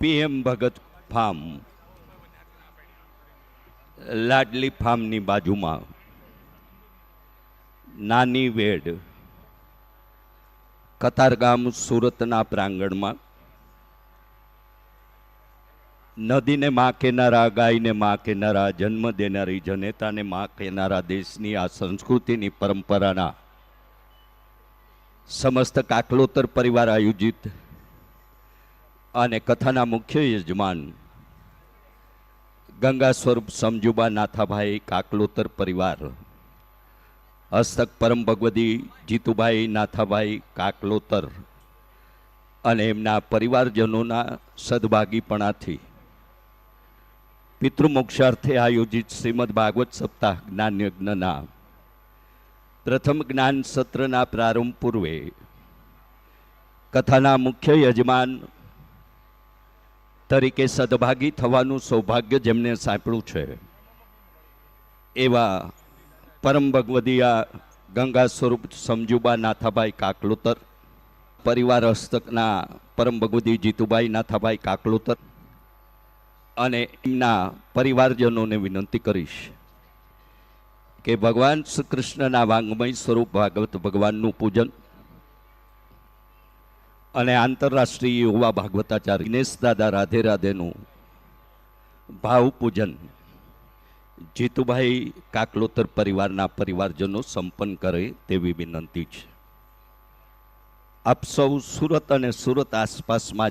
PM ભગત farm. લાડલી ફાર્મની બાજુમાં. નાની વેડ. કતારગામ સુરતના પ્રાંગણમાં. નદીને માં કેનારા ગાયને માં કેનારા જન્મ દેનારી જનેતાને માં કેનારા દેશની આ સંસ્કૃતિની પરંપરાના સમસ્ત કાકલોતર પરિવાર આયોજિત અને કથાના મુખ્ય યજમાન ગંગા સ્વરૂપ સમજુબા નાથાભાઈ કાકલોતર પરિવાર, હસ્તક પરમ ભગવતી જીતુભાઈ નાથાભાઈ કાકલોતર અને એમના પરિવારજનોના સદભાગીપણાથી પિતૃમોક્ષાર્થે આયોજિત શ્રીમદ ભાગવત સપ્તાહ જ્ઞાન યજ્ઞના પ્રથમ જ્ઞાન સત્રના પ્રારંભ પૂર્વે કથાના મુખ્ય યજમાન તરીકે સદભાગી થવાનું સૌભાગ્ય જેમને સાંપડ્યું છે. એવા પરમ ભગવદીયા ગંગા સ્વરૂપ સમજુબા નાથાભાઈ કાકલોતર, પરિવાર હસ્તકના પરમ ભગવતી જીતુભાઈ નાથાભાઈ કાકલોતર અને એમના પરિવારજનોને વિનંતી કરીશ કે ભગવાન શ્રી કૃષ્ણના વાંગમય સ્વરૂપ ભાગવત ભગવાનનું પૂજન અને આંતરરાષ્ટ્રીય યુવા ભાગવતાચાર્ય દિનેશ દાદા રાધે રાધેનું ભાવ પૂજન જીતુભાઈ કાકલોતર પરિવારના પરિવારજનો સંપન્ન કરે તેવી વિનંતી છે. આપ સૌ સુરત અને સુરત આસપાસમાં